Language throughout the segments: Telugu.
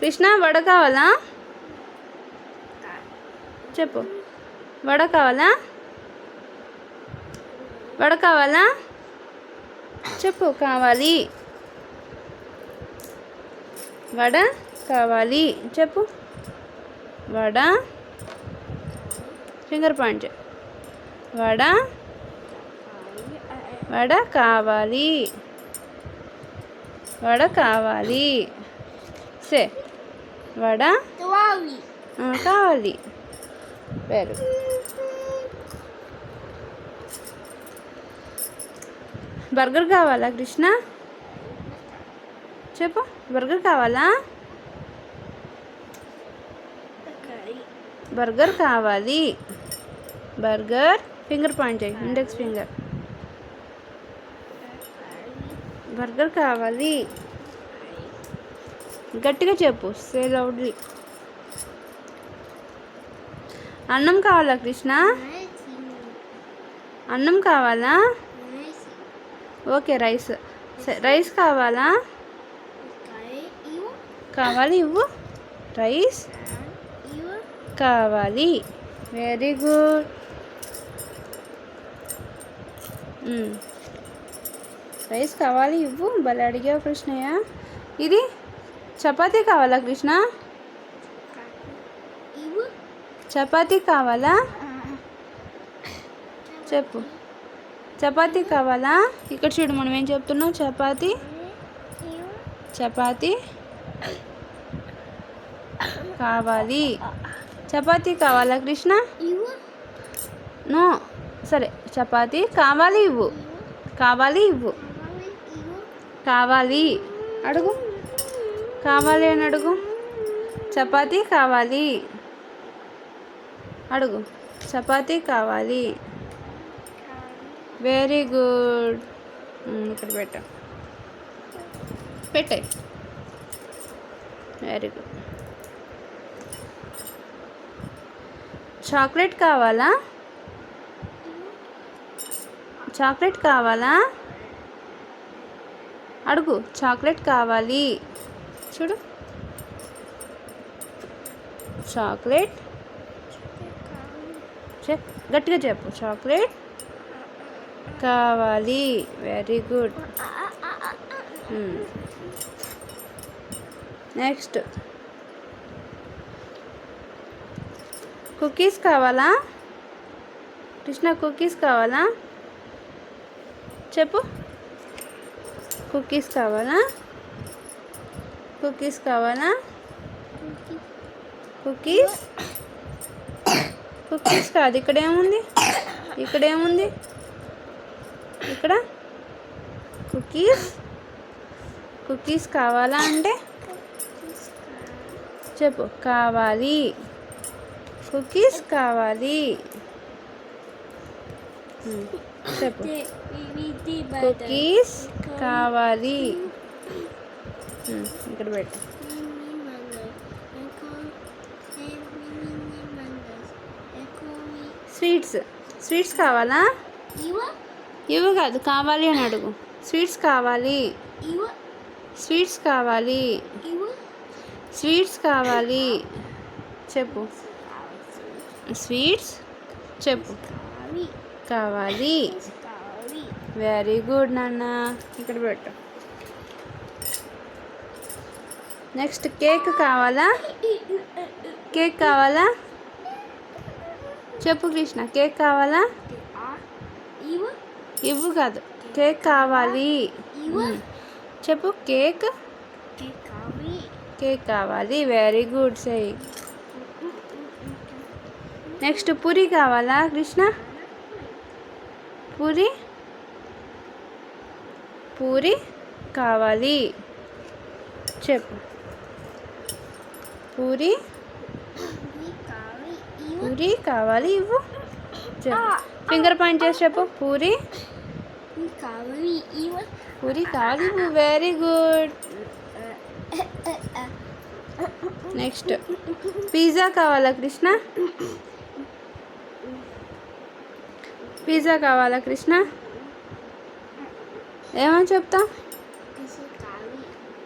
కృష్ణ వడ కావాలా? చెప్పు. వడ కావాలా? వడ కావాలా? చెప్పు కావాలి. వడ కావాలి. చెప్పు. Vada. Finger point vada. Vada కావాలి. వడ కావాలి. సే. వడ? కావాలి. వెరీ. బర్గర్ కావాలా కృష్ణ? చెప్పు బర్గర్ కావాలా. బర్గర్ కావాలి. బర్గర్ ఫింగర్ పాయింట్ చేయి ఇండెక్స్ ఫింగర్. బర్గర్ కావాలి. గట్టిగా చెప్పు. సే లౌడ్లీ అన్నం కావాలా కృష్ణ? అన్నం కావాలా? Okay rice. రైస్ కావాలా? కావాలి ఇవ్వు. రైస్ కావాలి. వెరీ గుడ్ రైస్ కావాలి ఇవ్వు. భలే అడిగావు కృష్ణయ్య. ఇది? చపాతీ కావాలా కృష్ణ. చపాతీ కావాలా? చెప్పు. చపాతీ కావాలా? ఇక్కడ చూడు మనం ఏం చెప్తున్నాం? చపాతీ. చపాతీ కావాలి. చపాతీ కావాలా కృష్ణ. నో. సరే చపాతీ కావాలి ఇవ్వు. కావాలి ఇవ్వు. కావాలి. అడుగు. కావాలి అని అడుగు. చపాతీ కావాలి. అడుగు. చపాతీ కావాలి. వెరీ గుడ్ ఇక్కడ పెట్టా. పెట్టాయి వెరీ గుడ్ చాక్లెట్ కావాలా? చాక్లెట్ కావాలా? అడుగు. చాక్లెట్ కావాలి. చూడు. చాక్లెట్ చెప్ గట్టిగా చెప్పు. చాక్లెట్ కావాలి. వెరీ గుడ్ నెక్స్ట్ కుకీస్ కావాలా? కృష్ణ కుకీస్ కావాలా? చెప్పు. కుకీస్ కావాలా? కుకీస్ కావాలా? కుకీస్ కుకీస్ కాదు ఇక్కడ ఏముంది? ఇక్కడ ఏముంది? ఇక్కడ? కుకీస్ కుకీస్ కావాలా అంటే? చెప్పు కావాలి. కుకీస్ కావాలి. ఉమ్, చెప్పు. కుకీస్ కావాలి. ఇక్కడ పెట్టు. స్వీట్స్. స్వీట్స్ కావాలా? ఇవి కాదు కావాలి అని అడుగు. స్వీట్స్ కావాలి. స్వీట్స్ కావాలి. స్వీట్స్ కావాలి. చెప్పు. స్వీట్స్? చెప్పు. కావాలి. వెరీ గుడ్ నాన్న. ఇక్కడ పెట్టు. నెక్స్ట్ కేక్ కావాలా? కేక్ కావాలా? చెప్పు కృష్ణ కేక్ కావాలా? ఇవ్వు కాదు కేక్ కావాలి. చెప్పు కేక్? కేక్ కావాలి very good say next puri కావాలా కృష్ణ? పూరి? పూరి కావాలి. చెప్పు. పూరి? పూరి కావాలి ఇవ్వు. ఫింగర్ పాయింట్ చేసి చెప్పు. పూరి? పూరి కావాలి ఇవ్వు. వెరీ గుడ్ నెక్స్ట్ పిజ్జా కావాలా కృష్ణ? పిజ్జా కావాలా కృష్ణ? ఏమని చెప్తా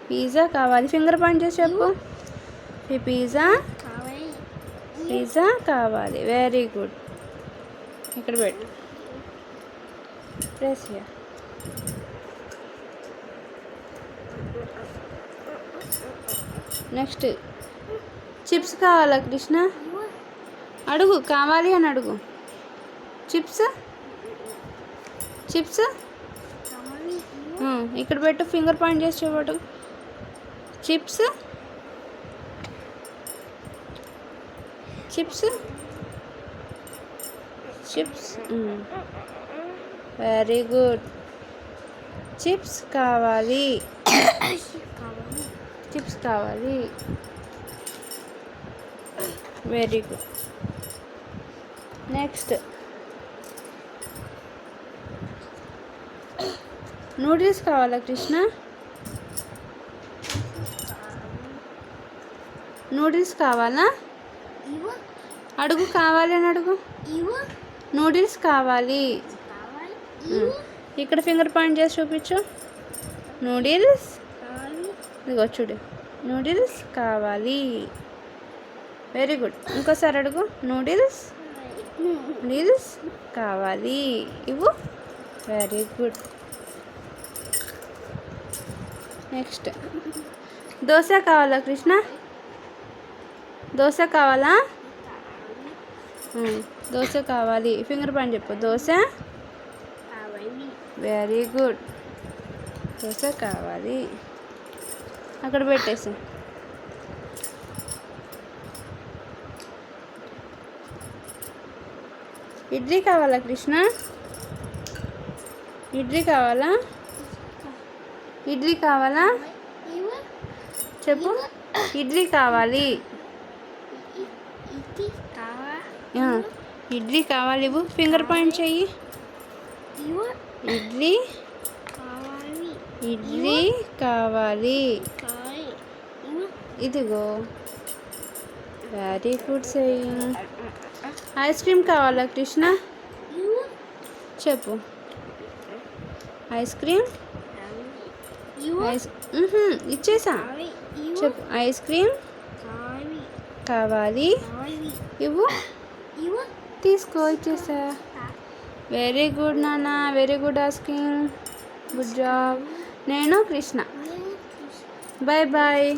పిజ్జా కావాలి. ఫింగర్ పాయింట్ చేసి చెప్పు. ఈ పిజ్జా? పిజ్జా కావాలి. వెరీ గుడ్ ఇక్కడ పెట్టు. ప్రెస్ నెక్స్ట్ చిప్స్ కావాలా కృష్ణ? అడుగు కావాలి అని అడుగు. చిప్స్ చిప్స్ ఉమ్, ఇక్కడ పెట్టు ఫింగర్ పాయింట్ చేసి చూపడు chips chips chips very good chips కావాలి చిప్స్ కావాలి వెరీ గుడ్ నెక్స్ట్ నూడిల్స్ కావాలా కృష్ణ? నూడిల్స్ కావాలా? అడుగు కావాలి అని అడుగు. నూడిల్స్ కావాలి. ఇక్కడ ఫింగర్ పాయింట్ చేసి చూపించు. నూడిల్స్ ఇదిగో చూడు. నూడిల్స్ కావాలి. వెరీ గుడ్ ఇంకోసారి అడుగు. నూడిల్స్ నూడిల్స్ కావాలి. ఇవ్వు. వెరీ గుడ్ నెక్స్ట్ దోశ కావాలా కృష్ణ? దోశ కావాలా? దోశ కావాలి. ఫింగర్ పాయింట్ చెప్పు. దోశ? Very good. దోశ కావాలి. అక్కడ పెట్టేసి. ఇడ్లీ కావాలా కృష్ణ? ఇడ్లీ కావాలా? ఇడ్లీ కావాలా? చెప్పు. ఇడ్లీ కావాలి. ఇడ్లీ కావాలి ఇవ్వు. ఫింగర్ పాయింట్ చెయ్యి. ఇడ్లీ కావాలి. ఇడ్లీ కావాలి. ఇదిగో. Very good saying ice cream కావాలా కృష్ణ? చెప్పు. ఐస్ క్రీమ్ ఐస్ ఇచ్చేసా. చెప్పు. ఐస్ క్రీమ్ కావాలి. ఇవ్వు. తీసుకో ఇచ్చేసా. వెరీ గుడ్ నాన్న. Very good asking good job నేను కృష్ణ. Bye bye